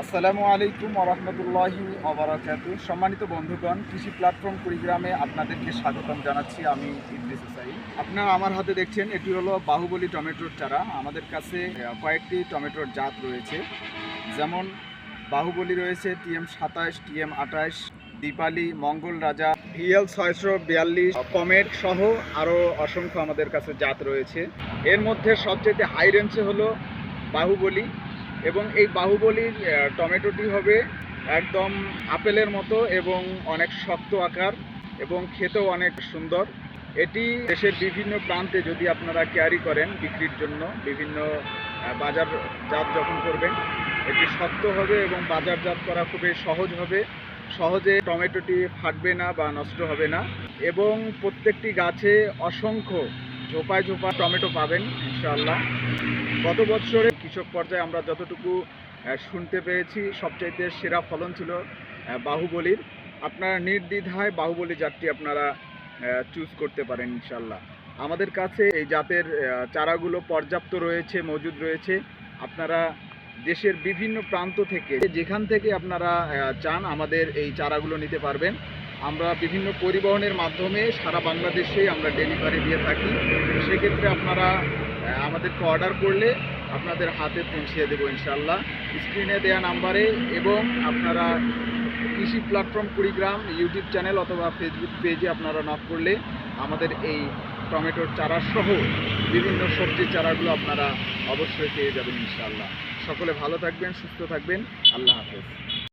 আসসালামু আলাইকুম ওরহমতুল্লাহি অবরাকাত সম্মানিত বন্ধুগণ, কৃষি প্ল্যাটফর্ম কুড়িগ্রামে আপনাদেরকে স্বাগতম জানাচ্ছি আমি ইদ্রিস সাই আপনারা আমার হাতে দেখছেন, এটি হলো বাহুবলী টমেটোর চারা। আমাদের কাছে কয়েকটি টমেটোর জাত রয়েছে। যেমন বাহুবলী রয়েছে টিএম সাতাশ, টিএম আঠাশ, দীপালি, মঙ্গল রাজা, ভিএল ছয়শো বিয়াল্লিশ, কমেট সহ আরও অসংখ্য আমাদের কাছে জাত রয়েছে। এর মধ্যে সবচেয়ে হাই রেঞ্জে হলো বাহুবলী। এবং এই বাহুবলীর টমেটোটি হবে একদম আপেলের মতো এবং অনেক শক্ত আকার এবং খেতেও অনেক সুন্দর। এটি দেশের বিভিন্ন প্রান্তে যদি আপনারা ক্যারি করেন বিক্রির জন্য, বিভিন্ন বাজারজাত যখন করবেন, এটি শক্ত হবে এবং বাজারজাত করা খুবই সহজ হবে। সহজে টমেটোটি ফাটবে না বা নষ্ট হবে না এবং প্রত্যেকটি গাছে অসংখ্য ঝোপায় ঝোপা টমেটো পাবেন, ইনশাআল্লাহ। গত বছরে কৃষক পর্যায়ে আমরা যতটুকু শুনতে পেয়েছি, সবচাইতে সেরা ফলন ছিল বাহুবলীর। আপনারা নির্দ্বিধায় বাহুবলী জাতটি আপনারা চুজ করতে পারেন ইনশাল্লাহ আমাদের কাছে এই জাতের চারাগুলো পর্যাপ্ত রয়েছে, মজুদ রয়েছে। আপনারা দেশের বিভিন্ন প্রান্ত থেকে, যেখান থেকে আপনারা চান আমাদের এই চারাগুলো নিতে পারবেন। আমরা বিভিন্ন পরিবহনের মাধ্যমে সারা বাংলাদেশে আমরা ডেলিভারি দিয়ে থাকি। সেক্ষেত্রে আপনারা আমাদেরকে অর্ডার করলে আপনাদের হাতে পৌঁছিয়ে দেবো ইনশাল্লাহ স্ক্রিনে দেয়া নাম্বারে এবং আপনারা কৃষি প্ল্যাটফর্ম কুড়িগ্রাম ইউটিউব চ্যানেল অথবা ফেসবুক পেজে আপনারা নক করলে আমাদের এই টমেটোর চারা সহ বিভিন্ন সবজির চারাগুলো আপনারা অবশ্যই পেয়ে যাবেন ইনশাল্লাহ সকলে ভালো থাকবেন, সুস্থ থাকবেন। আল্লাহ হাফেজ।